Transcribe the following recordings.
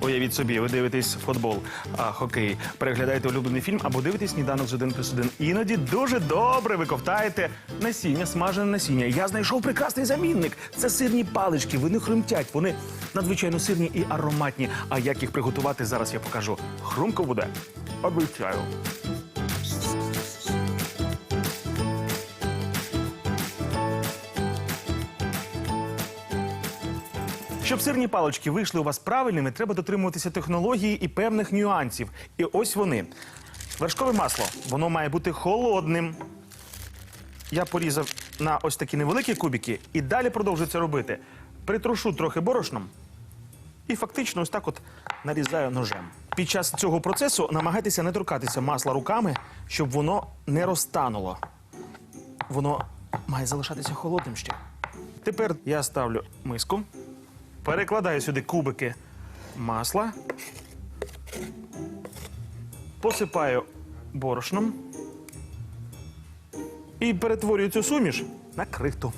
Уявіть собі, ви дивитесь футбол, а хокей, переглядаєте улюблений фільм або дивитесь сніданок з один плюс один. Іноді дуже добре ви ковтаєте насіння, смажене насіння. Я знайшов прекрасний замінник. Це сирні палички. Вони хрумтять. Вони надзвичайно сирні і ароматні. А як їх приготувати, зараз я покажу. Хрумко буде. Обіцяю. Щоб сирні палички вийшли у вас правильними, треба дотримуватися технології і певних нюансів. І ось вони. Вершкове масло. Воно має бути холодним. Я порізав на ось такі невеликі кубики і далі продовжую це робити. Притрушу трохи борошном і фактично ось так от нарізаю ножем. Під час цього процесу намагайтеся не торкатися масла руками, щоб воно не розтануло. Воно має залишатися холодним ще. Тепер я ставлю миску. Перекладаю сюди кубики масла, посипаю борошном і перетворюю цю суміш на крихту.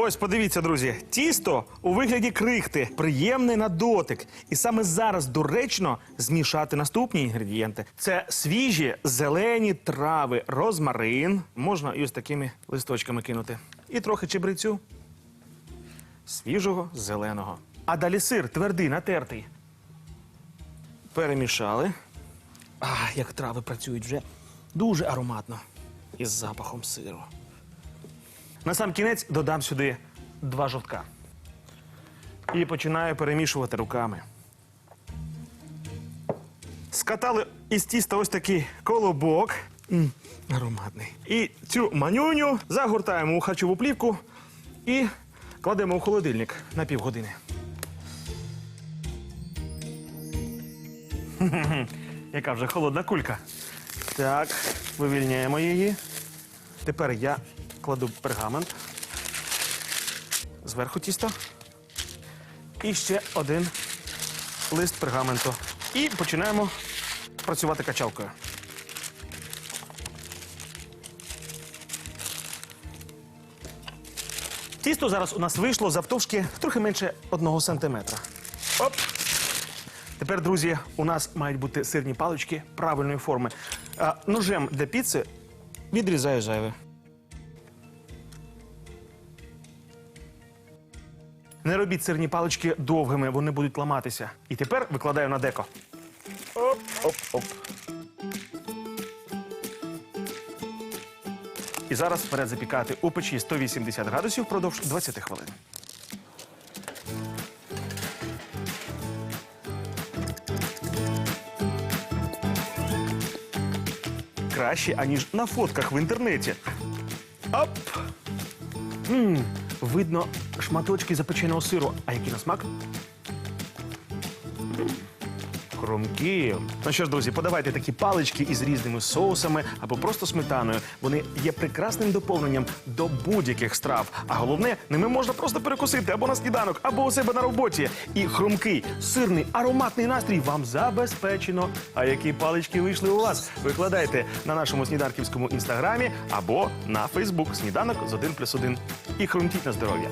Ось, подивіться, друзі, тісто у вигляді крихти, приємний на дотик. І саме зараз доречно змішати наступні інгредієнти. Це свіжі зелені трави, розмарин. Можна і ось такими листочками кинути. І трохи чебрецю свіжого зеленого. А далі сир твердий, натертий. Перемішали. А, як трави працюють вже дуже ароматно. Із запахом сиру. На сам кінець додам сюди два жовтка. І починаю перемішувати руками. Скатали із тіста ось такий колобок. М, ароматний. І цю манюню загортаємо у харчову плівку і кладемо у холодильник на півгодини. Хе-хе-хе, Яка вже холодна кулька. Так, вивільняємо її. Тепер я кладу пергамент зверху тіста. І ще один лист пергаменту. І починаємо працювати качалкою. Тісто зараз у нас вийшло завтовшки трохи менше одного сантиметра. Оп! Тепер, друзі, у нас мають бути сирні палички правильної форми. А, ножем для піци відрізаю зайве. Не робіть сирні палички довгими, вони будуть ламатися. І тепер викладаю на деко. Оп, оп, оп. І зараз вперед запікати у печі 180 градусів впродовж 20 хвилин. Краще, аніж на фотках в інтернеті. Оп! М, видно шматочки запеченого сиру. А який на смак? Хрумкі. Ну що ж, друзі, подавайте такі палички із різними соусами або просто сметаною. Вони є прекрасним доповненням до будь-яких страв. А головне, ними можна просто перекусити або на сніданок, або у себе на роботі. І хрумкий, сирний, ароматний настрій вам забезпечено. А які палички вийшли у вас? Викладайте на нашому сніданківському інстаграмі або на Фейсбук. Сніданок з 1 плюс 1. І хрумкіть на здоров'я.